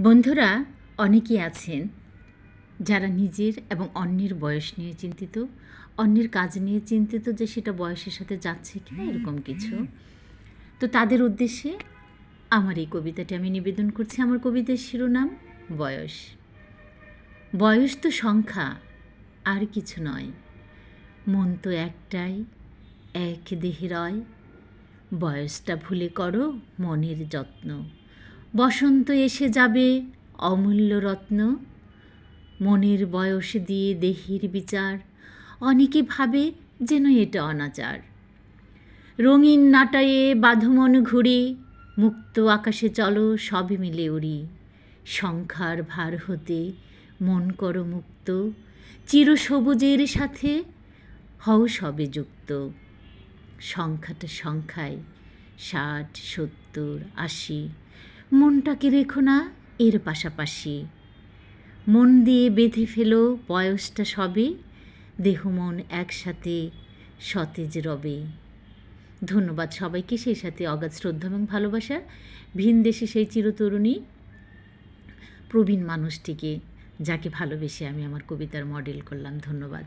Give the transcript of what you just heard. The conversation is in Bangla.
বন্ধুরা অনেকেই আছেন যারা নিজের এবং অন্যের বয়স নিয়ে চিন্তিত অন্যের কাজ নিয়ে চিন্তিত যে সেটা বয়সের সাথে যাচ্ছে কি না এরকম কিছু। তো তাদের উদ্দেশ্যে আমার এই কবিতাটি আমি নিবেদন করছি। আমার কবিতার শিরোনাম বয়স। বয়স তো সংখ্যা আর কিছু নয়। মন তো একটাই এক দেহেরয় বয়সটা ভুলে করো মনের যত্ন। বসন্ত এসে যাবে অমূল্য রত্ন। মনের বয়স দিয়ে দেহির বিচার, অনেকে ভাবে যেন এটা অনাচার। রঙিন নাটায়ে বাধমন ঘুরি, মুক্ত আকাশে চলো সবে মিলে উড়ি। সংখ্যার ভার হতে মন করো মুক্ত চিরসবুজের সাথে হও সবে যুক্ত। সংখ্যাটা সংখ্যায়, ষাট, সত্তর, আশি মনটাকে রেখো না, এর পাশাপাশি। মন দিয়ে বেঁধে ফেলো বয়সটা সবে, দেহ মন একসাথে সতেজ রবে। ধন্যবাদ সবাইকে, সেই সাথে অগাধ শ্রদ্ধা এবং ভালোবাসা। ভিন দেশে সেই চিরতরুণী, প্রবীণ মানুষটিকে যাকে ভালোবেসে আমি আমার কবিতার মডেল করলাম। ধন্যবাদ।